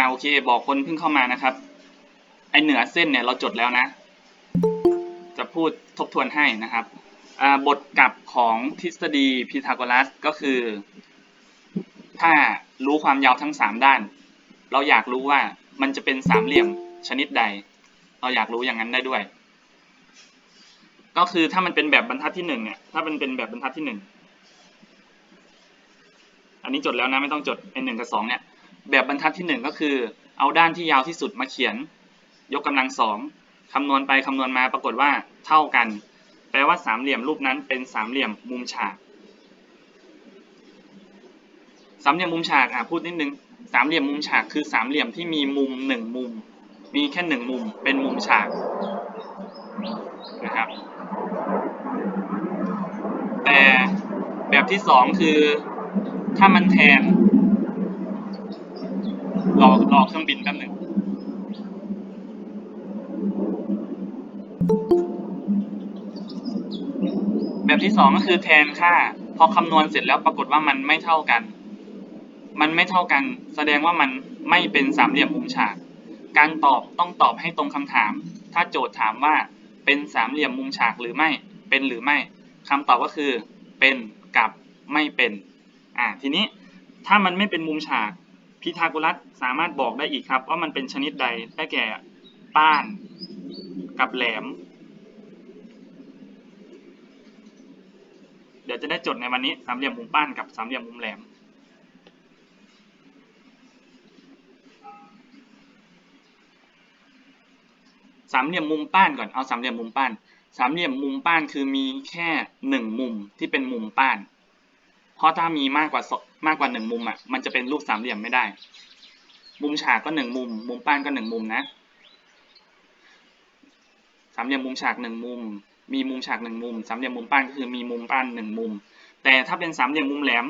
าโอเค บอกคนเพิ่งเข้ามานะครับ ไอเหนือเส้นเนี่ยเราจดแล้วนะ จะพูดทบทวนให้นะครับ บทกลับของทฤษฎีพีทาโกรัสก็คือ ถ้ารู้ความยาวทั้งสามด้าน เราอยากรู้ว่ามันจะเป็นสามเหลี่ยมชนิดใด เราอยากรู้อย่างนั้นได้ด้วย ก็คือถ้ามันเป็นแบบบรรทัดที่หนึ่งเนี่ย ถ้ามันเป็นแบบบรรทัดที่หนึ่งอันนี้จดแล้วนะไม่ต้องจด n หนึ่งกับสองเนี่ย แบบบรรทัดที่หนึ่งก็คือ เอาด้านที่ยาวที่สุดมาเขียน ยกกำลังสองคำนวณไปคำนวณมาปรากฏว่าเท่ากัน แปลว่าสามเหลี่ยมรูปนั้นเป็นสามเหลี่ยมมุมฉากสามเหลี่ยมมุมฉากอะพูดนิดนึงสามเหลี่ยมมุมฉากคือสามเหลี่ยมที่มีมุมหนึ่งมุม มีแค่หนึ่งมุมเป็นมุมฉากนะครับ แต่แบบที่สองคือถ้ามันแทน รอรอเครื่องบินแป๊บหนึ่งแบบที่สองก็คือแทนค่า พอคำนวณเสร็จแล้วปรากฏว่ามันไม่เท่ากัน มันไม่เท่ากัน แสดงว่ามันไม่เป็นสามเหลี่ยมมุมฉาก การตอบต้องตอบให้ตรงคำถาม ถ้าโจทย์ถามว่าเป็นสามเหลี่ยมมุมฉากหรือไม่ เป็นหรือไม่คำตอบก็คือ เป็นกับไม่เป็น อ่าทีนี้ถ้ามันไม่เป็นมุมฉาก พีทาโกรัสสามารถบอกได้อีกครับ ว่ามันเป็นชนิดใดได้แก่ป้านกับแหลม เดี๋ยวจะได้จดในวันนี้สามเหลี่ยมมุมป้านกับสามเหลี่ยมมุมแหลม สามเหลี่ยมมุมป้านก่อนเอาสามเหลี่ยมมุมป้าน สามเหลี่ยมมุมป้านคือมีแค่หนึ่งมุมที่เป็นมุมป้าน เพราะถ้ามีมากกว่ามากกว่าหนึ่งมุมอะมันจะเป็นรูปสามเหลี่ยมไม่ได้ มุมฉากก็หนึ่งมุม มุมป้านก็หนึ่งมุมนะ สามเหลี่ยมมุมฉากหนึ่งมุม มีมุมฉากหนึ่งมุม สามเหลี่ยมมุมป้านก็คือมีมุมป้านหนึ่งมุม แต่ถ้าเป็นสามเหลี่ยมมุมแหลม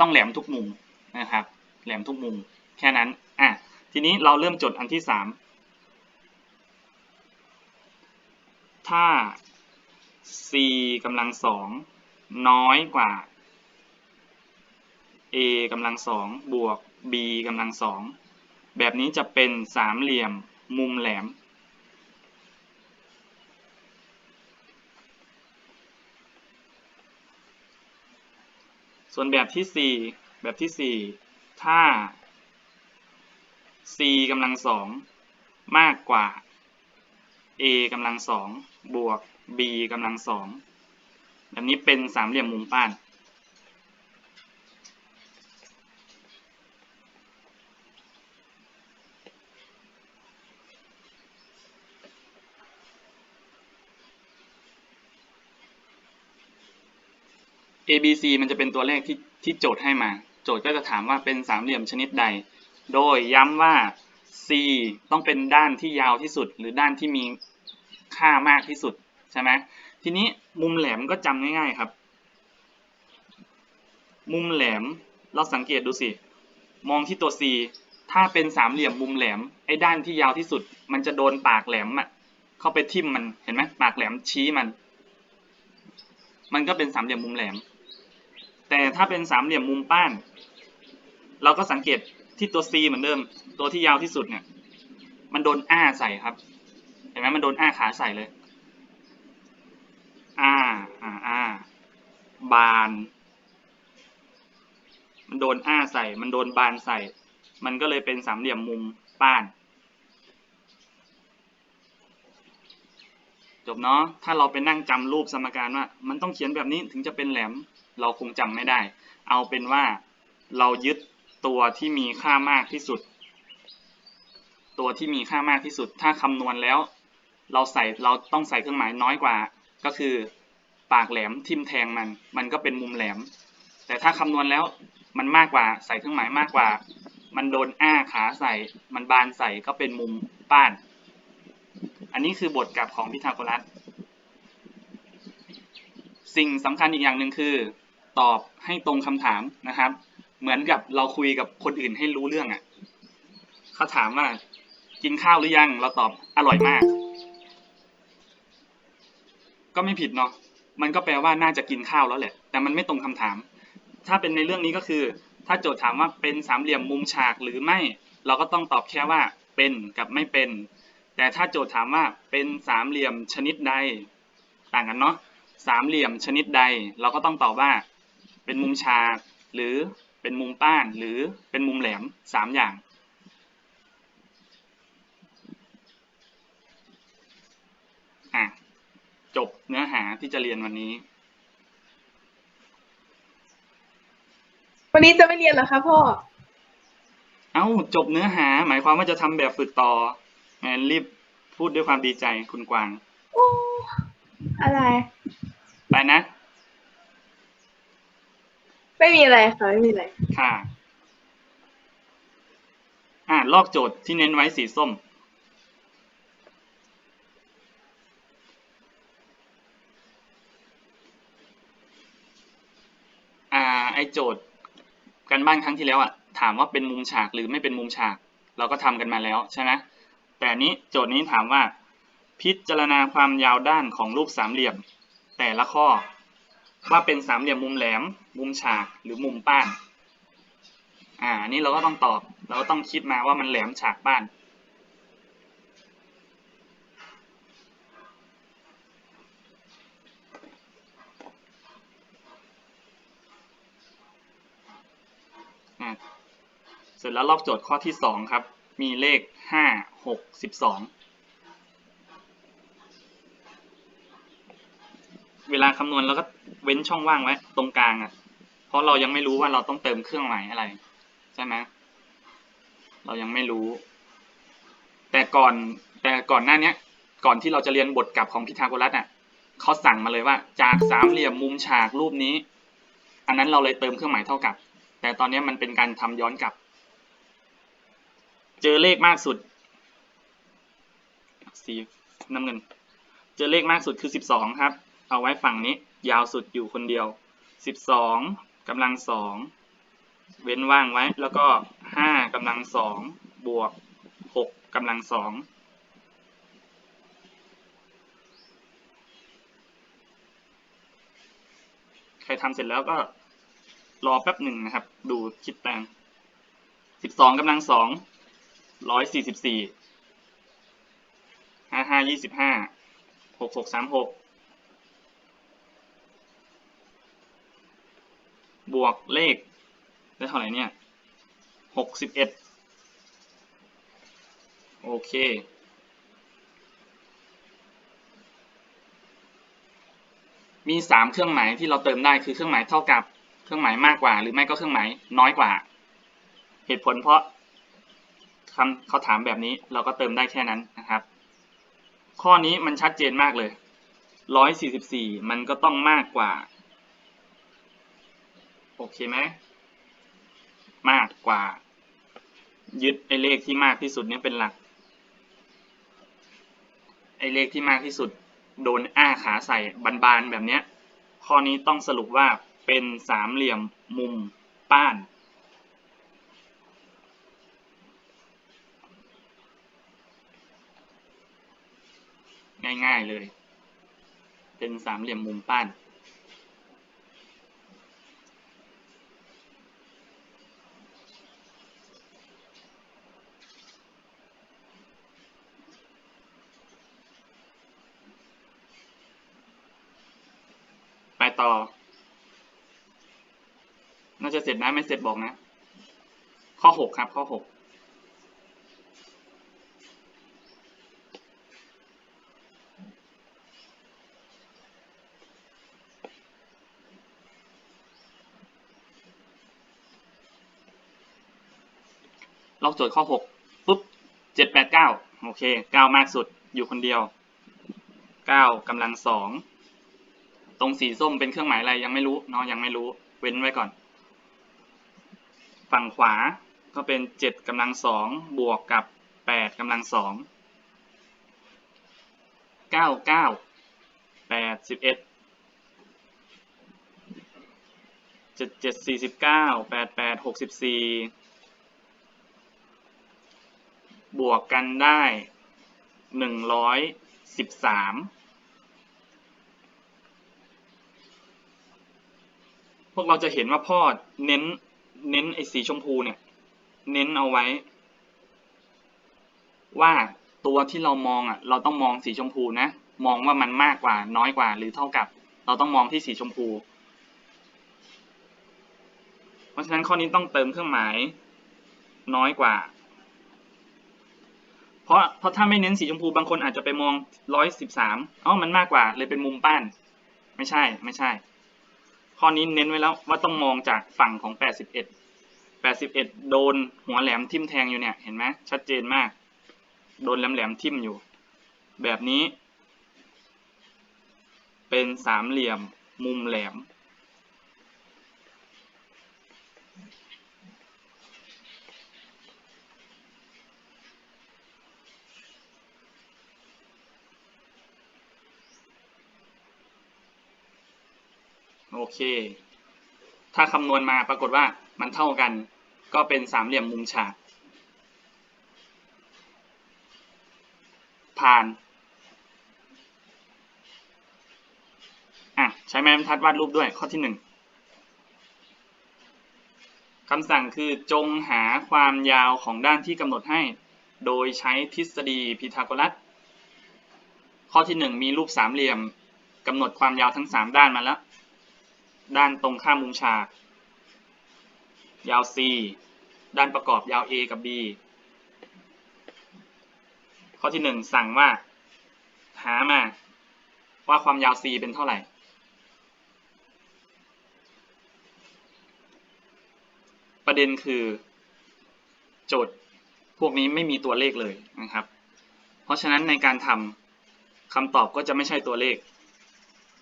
ต้องแหลมทุกมุมนะครับ แหลมทุกมุม แค่นั้น อะ ทีนี้เราเริ่มจดอันที่สามถ้า c กำลังสอง น้อยกว่า a กำลังสองบวก b กำลังสองแบบนี้จะเป็นสามเหลี่ยมมุมแหลม ส่วนแบบที่ 4 แบบที่ 4 ถ้า c กำลังสองมากกว่า a กำลังสองบวก b กำลังสอง แบบนี้เป็นสามเหลี่ยมมุมป้าน A B C มันจะเป็นตัวเลขที่ที่โจทย์ให้มา โจทย์ก็จะถามว่าเป็นสามเหลี่ยมชนิดใด โดยย้ำว่า C ต้องเป็นด้านที่ยาวที่สุด หรือด้านที่มีค่ามากที่สุดใช่ไหม ทีนี้มุมแหลมก็จำง่ายๆครับ มุมแหลมเราสังเกตดูสิ มองที่ตัว C ถ้าเป็นสามเหลี่ยมมุมแหลมไอ้ด้านที่ยาวที่สุด มันจะโดนปากแหลมอะเข้าไปทิ่มมันเห็นไหมปากแหลมชี้มัน มันก็เป็นสามเหลี่ยมมุมแหลม แต่ถ้าเป็นสามเหลี่ยมมุมป้าน เราก็สังเกตที่ตัว C เหมือนเดิม ตัวที่ยาวที่สุดเนี่ย มันโดนอ้าใส่ครับ เห็นไหมมันโดนอ้าขาใส่เลย อ้าอ่าอ้าบาน มันโดนอ้าใส่ มันโดนบานใส่ มันก็เลยเป็นสามเหลี่ยมมุมป้าน จบเนาะ ถ้าเราไปนั่งจำรูปสมการว่า มันต้องเขียนแบบนี้ถึงจะเป็นแหลม เราคงจำไม่ได้ เอาเป็นว่าเรายึดตัวที่มีค่ามากที่สุด ตัวที่มีค่ามากที่สุด ถ้าคำนวณแล้ว เราใส่เราต้องใส่เครื่องหมายน้อยกว่า ก็คือปากแหลมทิมแทงมัน มันก็เป็นมุมแหลม แต่ถ้าคำนวณแล้วมันมากกว่าใส่เครื่องหมายมากกว่า มันโดนอ้าขาใส่ มันบานใส่ก็เป็นมุมป้าน อันนี้คือบทกลับของพีทาโกรัส สิ่งสำคัญอีกอย่างหนึ่งคือตอบให้ตรงคำถามนะครับ เหมือนกับเราคุยกับคนอื่นให้รู้เรื่องอะ่ะเขาถามว่ากินข้าวหรือยัง เราตอบอร่อยมาก ก็ไม่ผิดเนาะมันก็แปลว่าน่าจะกินข้าวแล้วแหละ แต่มันไม่ตรงคำถาม ถ้าเป็นในเรื่องนี้ก็คือ ถ้าโจทย์ถามว่าเป็นสามเหลี่ยมมุมฉากหรือไม่ เราก็ต้องตอบแค่ว่าเป็นกับไม่เป็น แต่ถ้าโจทย์ถามว่าเป็นสามเหลี่ยมชนิดใด ต่างกันเนาะสามเหลี่ยมชนิดใด เราก็ต้องตอบว่าเป็นมุมฉากหรือเป็นมุมป้านหรือเป็นมุมแหลมสามอย่าง อะ จบเนื้อหาที่จะเรียนวันนี้ วันนี้จะไม่เรียนเหรอคะพ่อ เอ้าจบเนื้อหา หมายความว่าจะทำแบบฝึกต่อแหมรีบพูดด้วยความดีใจคุณกวาง โอ้อะไร ไปนะ ไม่มีอะไรค่ะไม่มีอะไร ค่ะ อ่าลอกโจทย์ที่เน้นไว้สีส้ม อ่าไอโจทย์กันบ้านครั้งที่แล้วอะถามว่าเป็นมุมฉากหรือไม่เป็นมุมฉาก เราก็ทำกันมาแล้วใช่ไหมแต่นี้โจทย์นี้ถามว่าพิจารณาความยาวด้านของรูปสามเหลี่ยม แต่ละข้อว่าเป็นสามเหลี่ยมมุมแหลม มุมฉากหรือมุมป้านอ่านี่เราก็ต้องตอบ เราก็ต้องคิดมาว่ามันแหลมฉากบ้าน เสร็จแล้วรอบโจทย์ข้อที่สองครับ มีเลขห้าหกสิบสองเวลาคำนวณเราก็เว้นช่องว่างไว้ตรงกลางอะ เพราะเรายังไม่รู้ว่าเราต้องเติมเครื่องหมายอะไร ใช่ไหมเรายังไม่รู้ แต่ก่อนแต่ก่อนหน้านี้ก่อนที่เราจะเรียนบทกลับของพิทาโกรัสอะเขาสั่งมาเลยว่า จากสามเหลี่ยมมุมฉากรูปนี้ อันนั้นเราเลยเติมเครื่องหมายเท่ากับ แต่ตอนนี้มันเป็นการทำย้อนกลับ เจอเลขมากสุดสีน้ำเงิน เจอเลขมากสุดคือสิบสองครับ เอาไว้ฝั่งนี้ยาวสุดอยู่คนเดียวสิบสองกำลังสองเว้นว่างไว้ แล้วก็ห้ากำลังสองบวกหกกำลังสองใครทำเสร็จแล้วก็รอแป๊บหนึ่งนะครับ ดูคิดแตงสิบสองกำลังสอง ร้อยสี่สิบสี่ห้าห้ายี่สิบห้าหกหกสามหกบวกเลขได้เท่าไหร่เนี่ยหกสิบเอ็ดโอเคมีสามเครื่องหมายที่เราเติมได้คือเครื่องหมายเท่ากับ เครื่องหมายมากกว่า หรือไม่ก็เครื่องหมายน้อยกว่า เหตุผลเพราะ คำเขาถามแบบนี้เราก็เติมได้แค่นั้นนะครับ ข้อนี้มันชัดเจนมากเลยร้อยสี่สิบสี่มันก็ต้องมากกว่า โอเคไหมมากกว่า ยึดไอเลขที่มากที่สุดเนี้เป็นหลัก ไอเลขที่มากที่สุด โดนอ้าขาใส่บานๆแบบเนี้ยข้อนี้ต้องสรุปว่าเป็นสามเหลี่ยมมุมป้าน ง่ายๆเลย เป็นสามเหลี่ยมมุมปั้น ไปต่อ น่าจะเสร็จนะ ไม่เสร็จบอกนะ ข้อ 6 ครับ ข้อ 6 จทย์ข้อหกปุ๊บเจ็ดแปดเก้าโอเคเก้ามากสุดอยู่คนเดียวเก้ากำลังสองตรงสีส้มเป็นเครื่องหมายอะไรยังไม่รู้เนาะยังไม่รู้เว้นไว้ก่อน ฝั่งขวาก็เป็นเจ็ดกำลังสองบวกกับแปดกำลังสองเก้าเก้าแปดสิบเอ็ดเจ็ดเจ็ดสี่สิบเก้าแปดแปดหกสิบสี่ บวกกันได้หนึ่งร้อยสิบสามพวกเราจะเห็นว่าพ่อเน้นเน้นไอ้สีชมพูเนี่ย เน้นเอาไว้ ว่าตัวที่เรามองอะ เราต้องมองสีชมพูนะ มองว่ามันมากกว่าน้อยกว่าหรือเท่ากับ เราต้องมองที่สีชมพู เพราะฉะนั้นข้อนี้ต้องเติมเครื่องหมาย น้อยกว่า ราะเพราะถ้าไม่เน้นสีชมพูบางคนอาจจะไปมองร้อยสิบสามเอ้ามันมากกว่าเลยเป็นมุมป้าน ไม่ใช่ไม่ใช่ ข้อนี้เน้นไว้แล้วว่าต้องมองจากฝั่งของแปดสิบเอ็ดแปดสิบเอ็ดโดนหัวแหลมทิ่มแทงอยู่เนี่ยเห็นไหมชัดเจนมาก โดนแหลมๆทิ่มอยู่ แบบนี้ เป็นสามเหลี่ยมมุมแหลม เค ถ้าคำนวณมาปรากฏว่ามันเท่ากัน ก็เป็นสามเหลี่ยมมุมฉาก ผ่านอะใช้ไม้บรรทัดวาดรูปด้วยข้อที่หนึ่งคำสั่งคือจงหาความยาวของด้านที่กำหนดให้ โดยใช้ทฤษฎีพีทาโกรัส ข้อที่หนึ่งมีรูปสามเหลี่ยมกำหนดความยาวทั้งสามด้านมาแล้ว ด้านตรงข้ามมุมฉาก ยาว C ด้านประกอบยาว A กับ B ข้อที่หนึ่งสั่งว่า หามา ว่าความยาว C เป็นเท่าไหร่ ประเด็นคือ โจทย์พวกนี้ไม่มีตัวเลขเลยนะครับ เพราะฉะนั้นในการทำคำตอบก็จะไม่ใช่ตัวเลข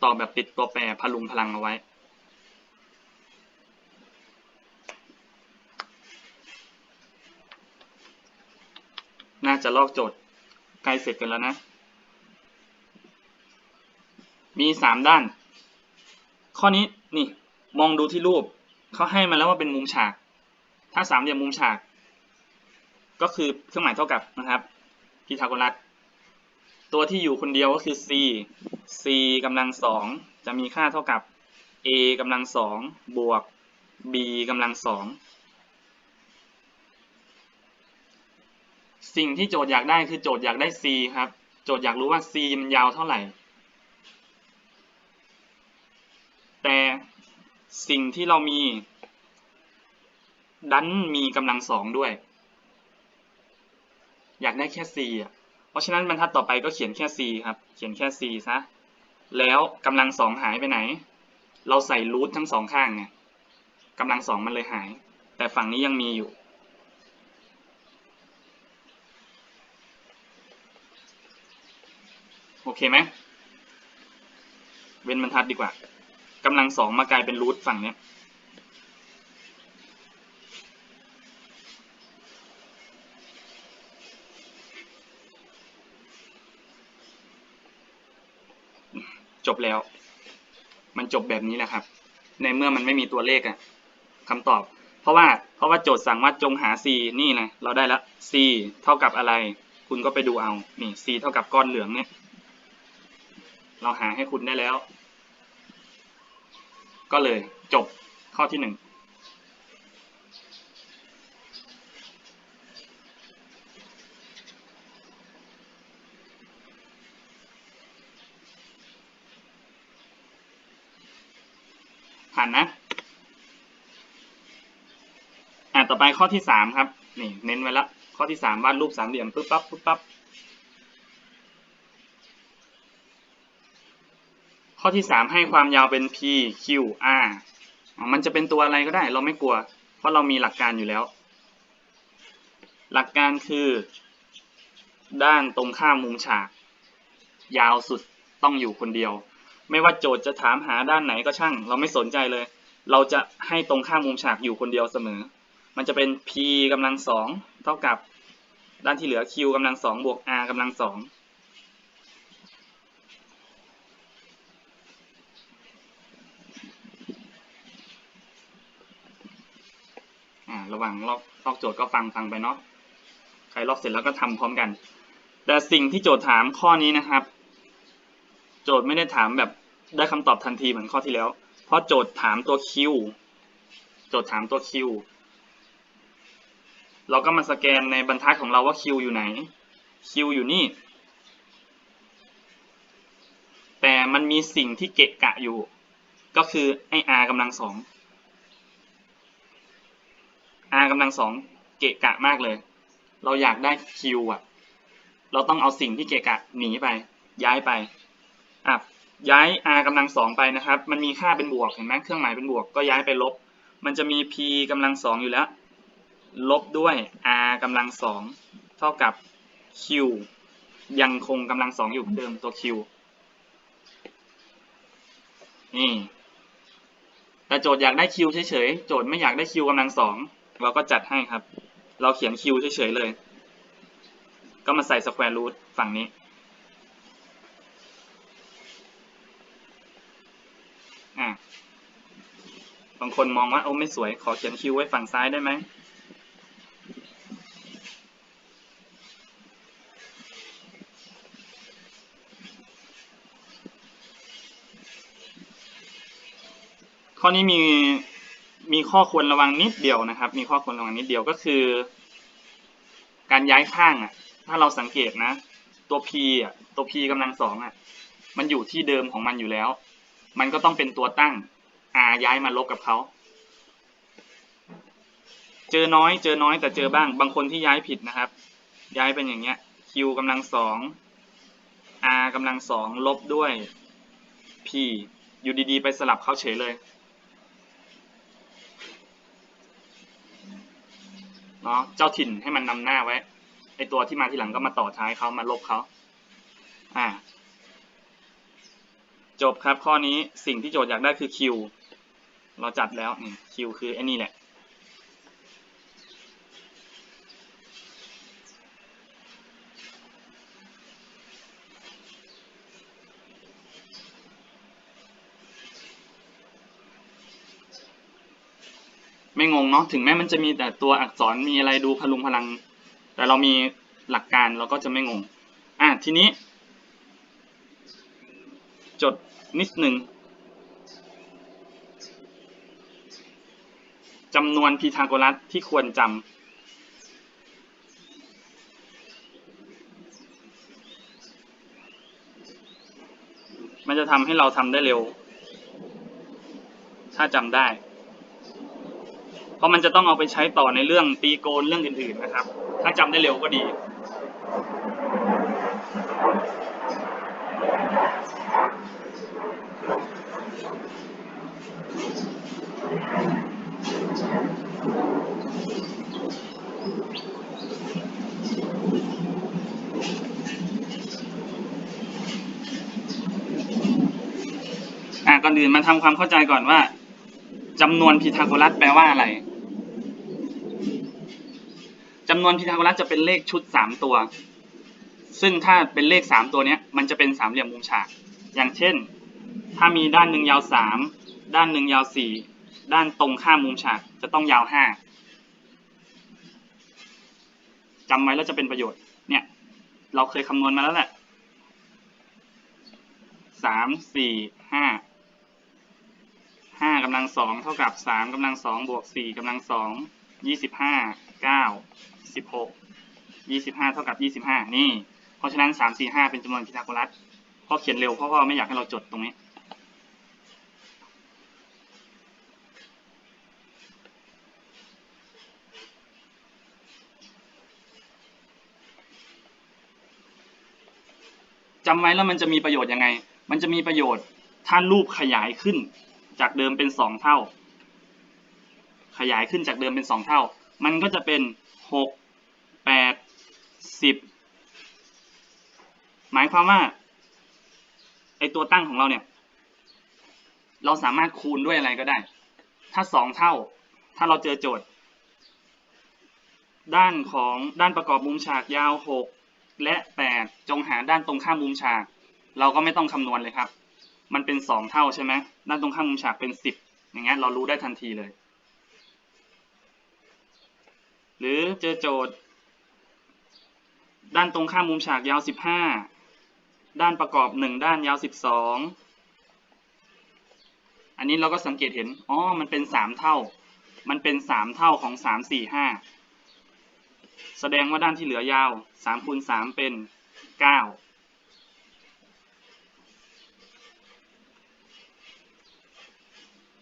ตอบแบบติดตัวแปรพลุงพลังเอาไว้ จะลอกโจทย์ใกล้เสร็จกันแล้วนะ มีสามด้าน ข้อนี้นี่มองดูที่รูปเขาให้มาแล้วว่าเป็นมุมฉาก ถ้าสามเหลี่ยมมุมฉาก ก็คือเครื่องหมายเท่ากับนะครับพีทาโกรัสตัวที่อยู่คนเดียวก็คือ c c กำลังสองจะมีค่าเท่ากับ a กำลังสองบวก b กำลังสอง สิ่งที่โจทย์อยากได้คือโจทย์อยากได้ c ครับ โจทย์อยากรู้ว่า c มันยาวเท่าไหร่ แต่สิ่งที่เรามี ดันมีกำลังสองด้วย อยากได้แค่ c อะเพราะฉะนั้นบรรทัดต่อไปก็เขียนแค่ c ครับ เขียนแค่ c ซะ แล้วกำลังสองหายไปไหน เราใส่รูททั้งสองข้างไงกำลังสองมันเลยหาย แต่ฝั่งนี้ยังมีอยู่ โอเคไหมเว้นบรรทัดดีกว่ากำลังสองมากลายเป็นรูทฝั่งเนี้ยจบแล้ว มันจบแบบนี้แหละครับ ในเมื่อมันไม่มีตัวเลขอะคำตอบ เพราะว่า เพราะว่าโจทย์สั่งว่าจงหา c นี่นะ เราได้แล้ว c เท่ากับอะไร คุณก็ไปดูเอา นี่ c เท่ากับก้อนเหลืองเนี่ย เราหาให้คุณได้แล้ว ก็เลยจบข้อที่หนึ่งผ่านนะอ่าต่อไปข้อที่สามครับ นี่ เน้นไว้ล้วข้อที่สามวาดรูปสามเหลี่ยมปุ๊บปั๊บปุ๊บปั๊บ ข้อที่สามให้ความยาวเป็น p q r มันจะเป็นตัวอะไรก็ได้ เราไม่กลัว เพราะเรามีหลักการอยู่แล้ว หลักการคือ ด้านตรงข้ามมุมฉาก ยาวสุดต้องอยู่คนเดียว ไม่ว่าโจทย์จะถามหาด้านไหนก็ช่าง เราไม่สนใจเลย เราจะให้ตรงข้ามมุมฉากอยู่คนเดียวเสมอ มันจะเป็น p กำลังสองเท่ากับด้านที่เหลือ q กำลังสองบวก r กำลังสอง ระหว่างลอกลอกโจทย์ก็ฟังฟังไปเนาะใครลอกเสร็จแล้วก็ทำพร้อมกัน แต่สิ่งที่โจทย์ถามข้อนี้นะครับ โจทย์ไม่ได้ถามแบบได้คำตอบทันทีเหมือนข้อที่แล้ว เพราะโจทย์ถามตัว q โจทย์ถามตัว q เราก็มาสแกนในบรรทัดของเราว่า q อยู่ไหน q อยู่นี่ แต่มันมีสิ่งที่เกะกะอยู่ ก็คือไอ r กำลังสอง r กำลังสองเกะกะมากเลย เราอยากได้ q อะ เราต้องเอาสิ่งที่เกะกะหนีไป ย้ายไปอะย้าย r กำลังสองไปนะครับ มันมีค่าเป็นบวกเห็นไหมเครื่องหมายเป็นบวกก็ย้ายไปลบ มันจะมี p กำลังสองอยู่แล้ว ลบด้วย r กำลังสองเท่ากับ q ยังคงกำลังสองอยู่เหมือนเดิมตัว q นี่แต่โจทย์อยากได้ q เฉยๆ โจทย์ไม่อยากได้ q กำลังสอง เราก็จัดให้ครับ เราเขียน q เฉยๆเลย ก็มาใส่ square root ฝั่งนี้ บางคนมองว่าโอ้ไม่สวย ขอเขียน q ไว้ฝั่งซ้ายได้ไหมข้อนี้มี มีข้อควรระวังนิดเดียวนะครับ มีข้อควรระวังนิดเดียวก็คือ การย้ายข้างอะ ถ้าเราสังเกตนะ ตัว p อะตัว p กำลังสองอะ มันอยู่ที่เดิมของมันอยู่แล้ว มันก็ต้องเป็นตัวตั้ง r ย้ายมาลบกับเขาเจอน้อย เจอน้อยแต่เจอบ้าง บางคนที่ย้ายผิดนะครับ ย้ายเป็นอย่างเงี้ย q กำลังสอง r กำลังสองลบด้วย p อยู่ดีๆ ไปสลับเขาเฉยเลย เนาะเจ้าถิ่นให้มันนำหน้าไว้ไอตัวที่มาทีหลังก็มาต่อท้ายเขามาลบเขาอ่า จบครับข้อนี้สิ่งที่โจทย์อยากได้คือคิวเราจัดแล้วนี่ Q คือไอ้นี่แหละ ไม่งงเนาะถึงแม้มันจะมีแต่ตัวอักษรมีอะไรดูพลุงพลัง แต่เรามีหลักการเราก็จะไม่งงอะทีนี้ จดนิดหนึ่งจำนวนพีทาโกรัสที่ควรจำมันจะทำให้เราทำได้เร็ว ถ้าจำได้ เพราะมันจะต้องเอาไปใช้ต่อในเรื่องตีโกนเรื่องอื่นๆนะครับ ถ้าจำได้เร็วก็ดีอะก่อนอื่นมาทำความเข้าใจก่อนว่าจำนวนพีทาโกรัสแปลว่าอะไร จำนวนพีทาโกรัสจะเป็นเลขชุดสามตัว ซึ่งถ้าเป็นเลขสามตัวเนี้ยมันจะเป็นสามเหลี่ยมมุมฉาก อย่างเช่น ถ้ามีด้านหนึ่งยาวสามด้านหนึ่งยาวสี่ด้านตรงข้ามมุมฉากจะต้องยาวห้าจำไว้แล้วจะเป็นประโยชน์ เนี่ย เราเคยคำนวณมาแล้วแหละสามสี่ห้าห้ากำลังสองเท่ากับสามกำลังสองบวกสี่กำลังสองยี่สิบห้า เก้าสิบหกยี่สิบห้าเท่ากับยี่สิบห้านี่ เพราะฉะนั้นสามสี่ห้าเป็นจำนวนพีทาโกรัสพ่อเขียนเร็วพราะพ่อไม่อยากให้เราจดตรงนี้ จำไว้แล้วมันจะมีประโยชน์ยังไง มันจะมีประโยชน์ถ้ารูปขยายขึ้นจากเดิมเป็นสองเท่า ขยายขึ้นจากเดิมเป็นสองเท่า มันก็จะเป็นหกแปดสิบหมายความว่าไอตัวตั้งของเราเนี่ย เราสามารถคูณด้วยอะไรก็ได้ ถ้าสองเท่า ถ้าเราเจอโจทย์ ด้านของด้านประกอบมุมฉากยาวหกและแปดจงหาด้านตรงข้ามมุมฉาก เราก็ไม่ต้องคำนวณเลยครับ มันเป็นสองเท่าใช่ไหมด้านตรงข้ามมุมฉากเป็นสิบอย่างเงี้ยเรารู้ได้ทันทีเลย หรือเจอโจทย์ ด้านตรงข้ามมุมฉากยาวสิบห้าด้านประกอบหนึ่งด้านยาวสิบสองอันนี้เราก็สังเกตเห็น อ๋อ มันเป็นสามเท่า มันเป็นสามเท่าของสามสี่ห้าแสดงว่าด้านที่เหลือยาวสามคูณสามเป็นเก้า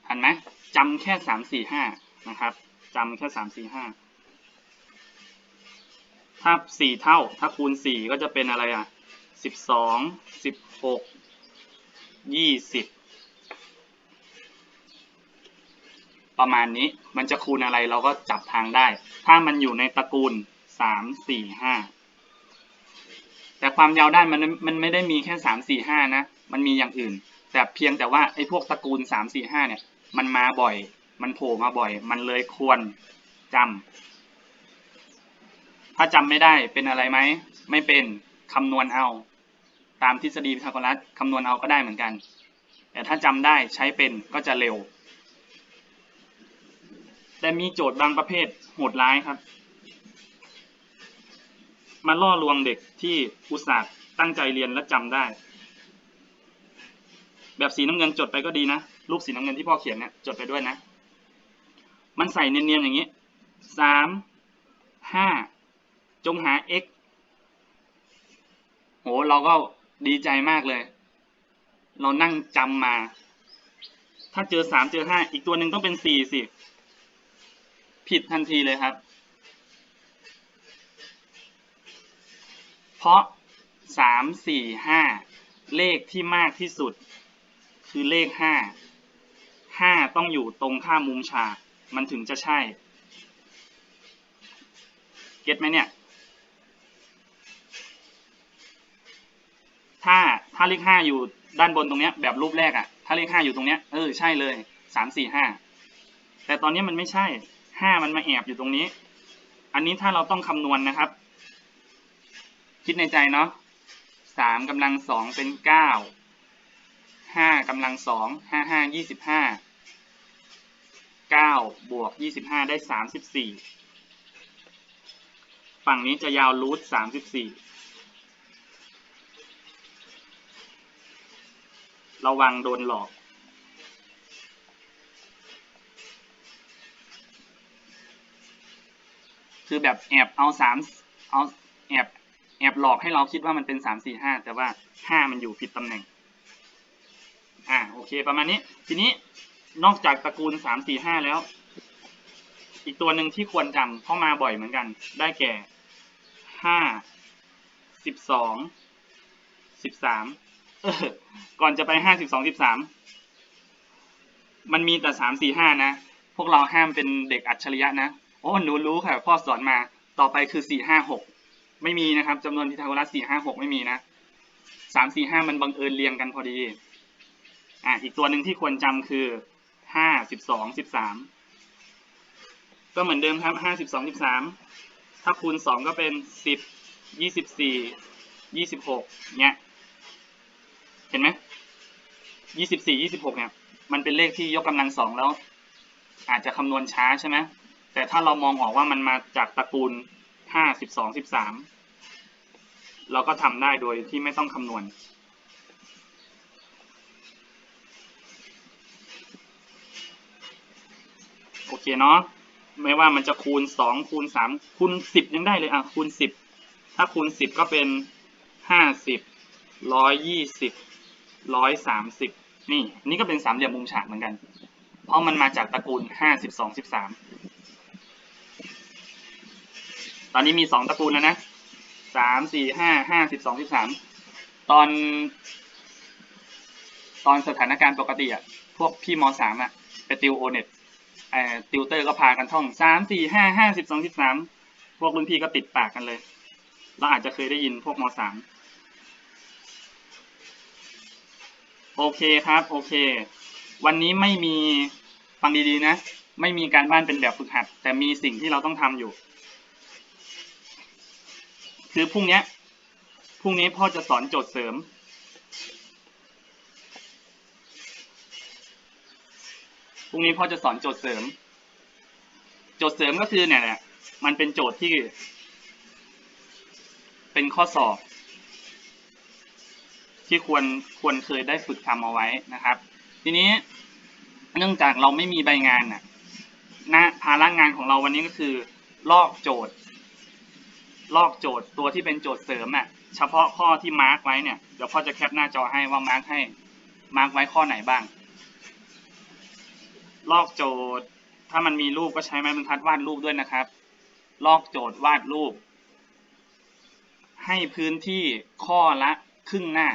เห็นไหมจำแค่สามสี่ห้านะครับจำแค่สามสี่ห้า ถ้าสี่เท่า ถ้าคูณสี่ก็จะเป็นอะไรอะสิบสองสิบหกยี่สิบประมาณนี้มันจะคูณอะไรเราก็จับทางได้ ถ้ามันอยู่ในตระกูลสามสี่ห้าแต่ความยาวด้านมันมันไม่ได้มีแค่สามสี่ห้านะ มันมีอย่างอื่น แต่เพียงแต่ว่าไอ้พวกตระกูลสามสี่ห้าเนี่ย มันมาบ่อย มันโผล่มาบ่อย มันเลยควรจำ ถ้าจำไม่ได้เป็นอะไรไหม ไม่เป็นคำนวณเอา ตามทฤษฎีพีทาโกรัสคำนวณเอาก็ได้เหมือนกัน แต่ถ้าจำได้ใช้เป็นก็จะเร็ว แต่มีโจทย์บางประเภทโหดร้ายครับ มาล่อลวงเด็กที่อุตส่าห์ตั้งใจเรียนและจำได้ แบบสีน้ำเงินจดไปก็ดีนะ รูปสีน้ำเงินที่พ่อเขียนเนี่ยจดไปด้วยนะ มันใส่เนียนๆอย่างนี้สามห้า จงหา x โห เราก็ดีใจมากเลย เรานั่งจำมา ถ้าเจอสามเจอห้าอีกตัวหนึ่งต้องเป็นสี่สิ ผิดทันทีเลยครับ เพราะสามสี่ห้าเลขที่มากที่สุด คือเลขห้าห้าต้องอยู่ตรงข้ามมุมฉาก มันถึงจะใช่ เก็ตไหมเนี่ย ถ้าถ้าเลขห้าอยู่ด้านบนตรงเนี้ยแบบรูปแรกอะ่ะ ถ้าเลขห้าอยู่ตรงเนี้ยเออใช่เลยสามสี่ห้าแต่ตอนนี้มันไม่ใช่ห้ามันมาแอบอยู่ตรงนี้ อันนี้ถ้าเราต้องคำนวณนะครับ คิดในใจเนาะสามกำลังสองเป็นเก้าห้ากำลังสองห้าห้ายี่สิบห้าเก้าบวกยี่สิบห้าได้สามสิบสี่ฝั่งนี้จะยาวรูทสามสิบสี่ ระวังโดนหลอก คือแบบแอบเอาสามเอาแอบแอบหลอกให้เราคิดว่ามันเป็นสามสี่ห้าแต่ว่าห้ามันอยู่ผิดตำแหน่ง อ่าโอเคประมาณนี้ ทีนี้นอกจากตระกูลสามสี่ห้าแล้ว อีกตัวหนึ่งที่ควรจำเข้ามาบ่อยเหมือนกัน ได้แก่ห้าสิบสองสิบสาม ก่อนจะไปห้าสิบสองสิบสามมันมีแต่สามสี่ห้านะ พวกเราห้ามเป็นเด็กอัจฉริยะนะโอ้หนูรู้ค่ะ พ่อสอนมาต่อไปคือสี่ห้าหกไม่มีนะครับจำนวนพีทาโกรัสสี่ห้าหกไม่มีนะสามสี่ห้ามันบังเอิญเรียงกันพอดีอะอีกตัวหนึ่งที่ควรจำคือห้าสิบสองสิบสามก็เหมือนเดิมครับห้าสิบสองสิบสามถ้าคูณสองก็เป็นสิบยี่สิบสี่ยี่สิบหกเนี้ย เห็นไหมยี่สิบสี่ยี่สิบหกเนี่ย มันเป็นเลขที่ยกกำลังสองแล้ว อาจจะคำนวณช้าใช่ไหมแต่ถ้าเรามองออกว่ามันมาจากตระกูลห้าสิบสองสิบสามเราก็ทำได้โดยที่ไม่ต้องคำนวณ โอเคเนาะไม่ว่ามันจะคูณสองคูณสามคูณสิบยังได้เลยอะคูณสิบถ้าคูณสิบก็เป็นห้าสิบ ร้อยยี่สิบร้อยสามสิบนี่นี่ก็เป็นสามเหลี่ยมมุมฉากเหมือนกัน เพราะมันมาจากตระกูลห้าสิบสองสิบสามตอนนี้มีสองตระกูลแล้วนะสามสี่ห้าห้าสิบสองสิบสามตอน ตอนสถานการณ์ปกติอะพวกพี่มสามอะไปติวโอเน็ตติวเตอร์ก็พากันท่องสามสี่ห้าห้าสิบสองสิบสามพวกรุ่นพี่ก็ติดปากกันเลย เราอาจจะเคยได้ยินพวกมสาม โอเคครับ โอเค วันนี้ไม่มีฟังดีๆนะ ไม่มีการบ้านเป็นแบบฝึกหัด แต่มีสิ่งที่เราต้องทำอยู่ คือพรุ่งนี้พรุ่งนี้พ่อจะสอนโจทย์เสริม พรุ่งนี้พ่อจะสอนโจทย์เสริม โจทย์เสริมก็คือเนี่ยแหละ มันเป็นโจทย์ที่ เป็นข้อสอบ ที่ควรควรเคยได้ฝึกทำเอาไว้นะครับ ทีนี้เนื่องจากเราไม่มีใบงานน่ะหน้าภาระงานของเราวันนี้ก็คือ ลอกโจทย์ ลอกโจทย์ตัวที่เป็นโจทย์เสริมอะเฉพาะข้อที่มาร์กไว้เนี่ยเดี๋ยวพ่อจะแคปหน้าจอให้ว่ามาร์กให้มาร์กไว้ข้อไหนบ้าง ลอกโจทย์ ถ้ามันมีรูปก็ใช้ไม้บรรทัดวาดรูปด้วยนะครับ ลอกโจทย์วาดรูป ให้พื้นที่ข้อละครึ่งหน้า